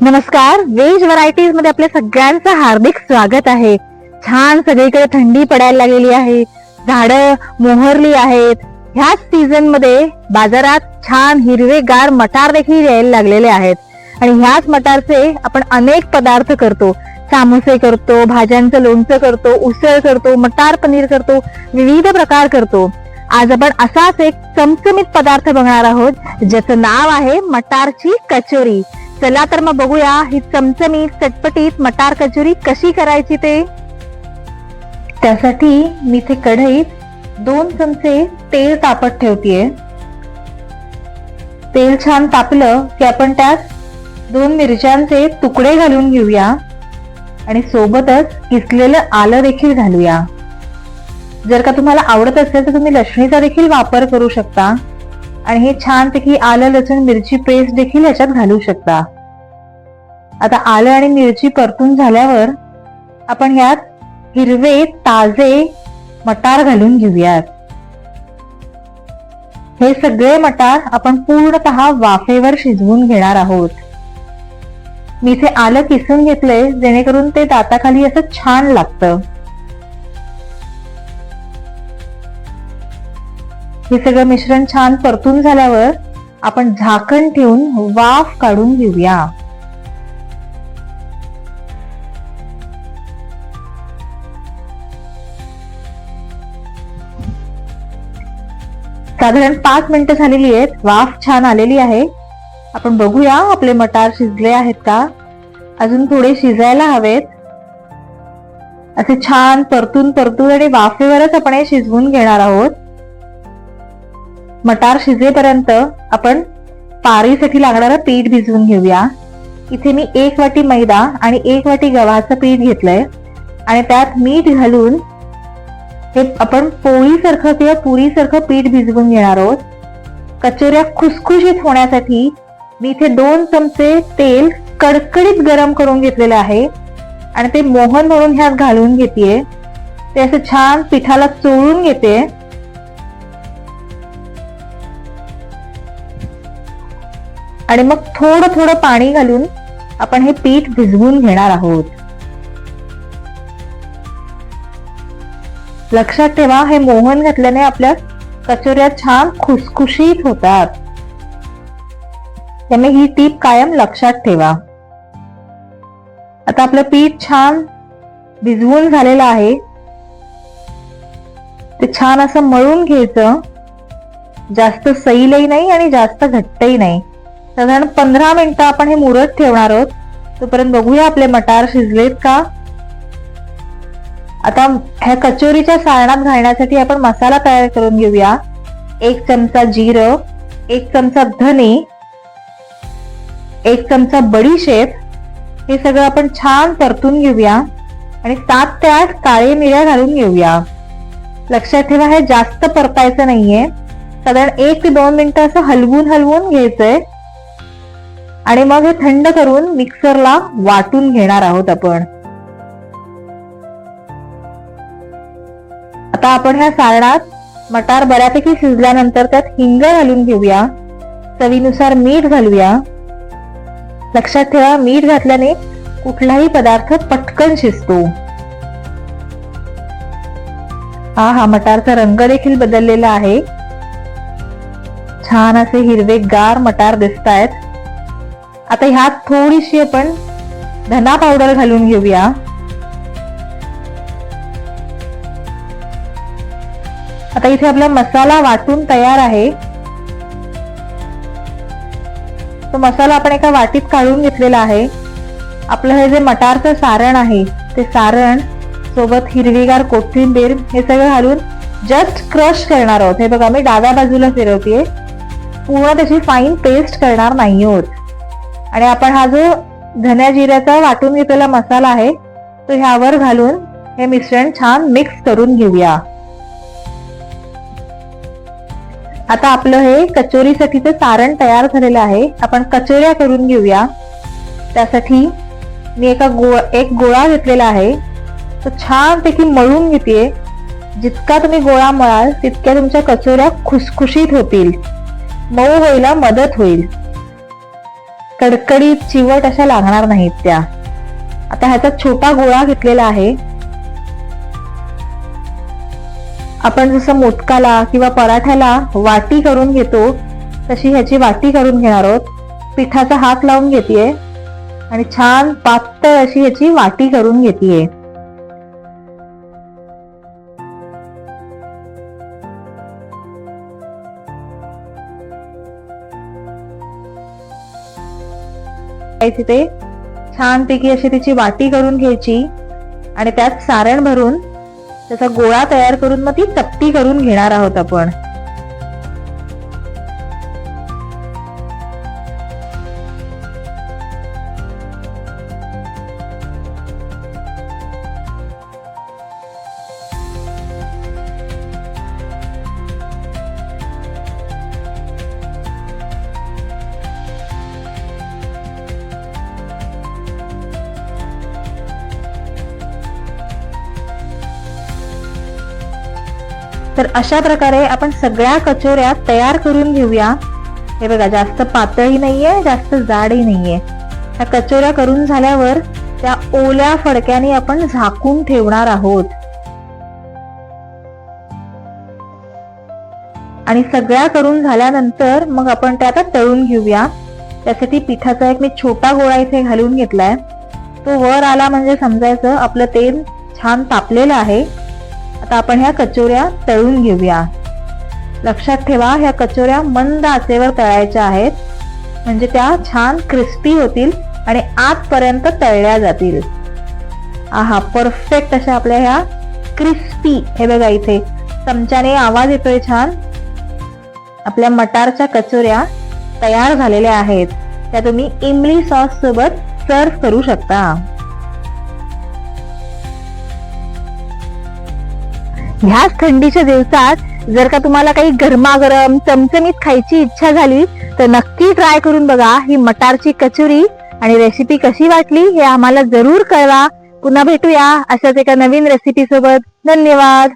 नमस्कार वेज व्हरायटीजमध्ये आपल्या सगळ्यांचं हार्दिक स्वागत आहे. छान सगळीकडे थंडी पडायला लागलेली आहे. झाडं मोहरली आहेत. ह्याच सीझनमध्ये बाजारात छान हिरवेगार मटार देखील यायला लागलेले आहेत. आणि ह्याच मटारचे आपण अनेक पदार्थ करतो. सामोसे करतो भाज्यांचं लोणचं करतो उसळ करतो मटार पनीर करतो विविध प्रकार करतो. आज आपण असाच एक चमचमीत पदार्थ बघणार आहोत ज्याचं नाव आहे मटारची कचोरी. चला तर मग बघूया ही चमचमीत चटपटीत मटार कचोरी कशी करायची ते. त्यासाठी मी इथे कढईत दोन चमचे तेल तापत ठेवतीये. तेल छान तापलं की आपण त्यात दोन मिरच्यांचे तुकडे घालून घेऊया आणि सोबतच किसलेलं आलं देखील घालूया. जर का तुम्हाला आवडत असेल तर तुम्ही लसणीचा देखील वापर करू शकता आणि हे छानपैकी आलं लसूण मिरची पेस्ट देखील याच्यात घालू शकता. आता आलं आणि मिरची परतून झाल्यावर आपण यात हिरवे ताजे मटार घालून घेऊयात. हे सगळे मटार आपण पूर्णतः वाफेवर शिजवून घेणार आहोत. मी इथे आलं किसून घेतलंय जेणेकरून ते दाताखाली असं छान लागतं. हे सगळं मिश्रण छान परतून झाल्यावर आपण झाकण ठेवून वाफ काढून घेऊया. साधारण पाच मिनिटं झालेली आहेत. वाफ छान आलेली आहे. आपण बघूया आपले मटार शिजले आहेत का? अजून थोडे शिजायला हवेत. असे छान परतून परतून आणि वाफेवरच आपण हे शिजवून घेणार आहोत. मटार शिजेपर्यंत आपण पारीसाठी लागणारं पीठ भिजवून घेऊया. इथे मी एक वाटी मैदा आणि एक वाटी गव्हाचं पीठ घेतलंय. आणि त्यात मीठ घालून हे आपण पोळीसारखं किंवा पुरीसारखं पीठ भिजवून घेणार आहोत. कचोऱ्या खुसखुशीत होण्यासाठी मी इथे दोन चमचे तेल कडकडीत गरम करून घेतलेलं आहे. आणि ते मोहन म्हणून ह्यात घालून घेते ते असं छान पिठाला चोळून घेते. आणि मग थोडं थोडं पाणी घालून आपण हे पीठ भिजवून घेणार आहोत. लक्षात ठेवा हे मोहन घातल्याने आपल्या कचोऱ्या छान खुसखुशीत होतात. त्यामुळे ही टीप कायम लक्षात ठेवा. आता आपलं पीठ छान भिजवून झालेलं आहे. ते छान असं मळून घ्यायचं. जास्त सैलही नाही आणि जास्त घट्टही नाही. साधारण पंधरा मिनिटं आपण हे मुरत ठेवणार आहोत. तोपर्यंत बघूया आपले मटार शिजलेत का? आता ह्या कचोरीच्या सारणात घालण्यासाठी आपण मसाला तयार करून घेऊया. एक चमचा जिरं एक चमचा धने एक चमचा बडीशेप हे सगळं आपण छान परतून घेऊया आणि सात ते आठ काळे मिऱ्या घालून घेऊया. लक्षात ठेवा हे जास्त परतायचं नाहीये. साधारण एक ते दोन मिनिटं असं हलवून हलवून घ्यायचंय. आणि मग हे थंड करून मिक्सरला वाटून घेणार आहोत आपण. आता आपण ह्या सारणात मटार बऱ्यापैकी शिजल्यानंतर त्यात हिंग घालून घेऊया. चवीनुसार मीठ घालूया. लक्षात ठेवा मीठ घातल्याने कुठलाही पदार्थ पटकन शिजतो. हा हा मटारचा रंग देखील बदललेला आहे. छान असे हिरवे गार मटार दिसत आहेत आता ह्यात थोडीशी आपण धना पावडर घालून घेऊया. आता इथे आपला मसाला वाटून तयार आहे. तो मसाला आपण एका वाटीत काढून घेतलेला आहे. आपलं हे जे मटारचं सारण आहे ते सारण सोबत हिरवीगार कोथिंबीर हे सगळं घालून जस्ट क्रश करणार आहोत. हे बघा मी डाव्या बाजूला फिरवते पूर्ण त्याची फाईन पेस्ट करणार नाही आहोत. आणि आपण हा जो धन्या जिऱ्याचा वाटून घेतलेला मसाला आहे तो ह्यावर घालून हे मिश्रण छान मिक्स करून घेऊया. आता आपलं हे कचोरीसाठीचं सारण तयार झालेलं आहे आपण कचोऱ्या करून घेऊया. त्यासाठी मी एका गो एक गोळा घेतलेला आहे. तो छानपैकी मळून घेते जितका तुम्ही गोळा मळाल तितक्या तुमच्या कचोऱ्या खुसखुशीत होतील. मऊ व्हायला मदत होईल. कडकडीत चिवट अशा लागणार नाहीत त्या. आता ह्याचा छोटा गोळा घेतलेला आहे. आपण जसं मोदकाला किंवा पराठ्याला वाटी करून घेतो तशी ह्याची वाटी करून घेणार आहोत. पिठाचा हात लावून घेते आणि छान पातळ अशी ह्याची वाटी करून घेतीये. तिथे? छानपैकी अशी तिची वाटी करून घ्यायची आणि त्यात सारण भरून त्याचा गोळा तयार करून मग ती चपटी करून घेणार आहोत आपण. तर अशा प्रकारे आपण सगळ्या कचोऱ्या तयार करून घेऊया. हे बघा जास्त पातळी नाहीये जास्त जाडही नाहीये. ह्या कचोऱ्या करून झाल्यावर त्या ओल्या फडक्याने आपण झाकून ठेवणार आहोत. आणि सगळ्या करून झाल्यानंतर मग आपण त्या आता तळून घेऊया. त्यासाठी पिठाचा एक मी छोटा गोळा इथे घालून घेतलाय. तो वर आला म्हणजे समजायचं आपलं तेल छान तापलेलं आहे. आता आपण ह्या कचोऱ्या तळून घेऊया. लक्षात ठेवा ह्या कचोऱ्या मंद आचेवर तळायच्या आहेत. म्हणजे त्या छान क्रिस्पी होतील आणि आतपर्यंत तळल्या जातील. आहा परफेक्ट अशा आपल्या ह्या क्रिस्पी हे बघा इथे चमच्याने आवाज येतोय छान. आपल्या मटारच्या कचोऱ्या तयार झालेल्या आहेत. त्या तुम्ही इमली सॉस सोबत सर्व करू शकता. ह्याच थंडीच्या दिवसात जर का तुम्हाला काही गरमागरम चमचमीत खायची इच्छा झाली तर नक्की ट्राय करून बघा ही मटारची कचोरी आणि रेसिपी कशी वाटली हे आम्हाला जरूर कळवा. पुन्हा भेटूया अशाच एका नवीन रेसिपी सोबत. धन्यवाद.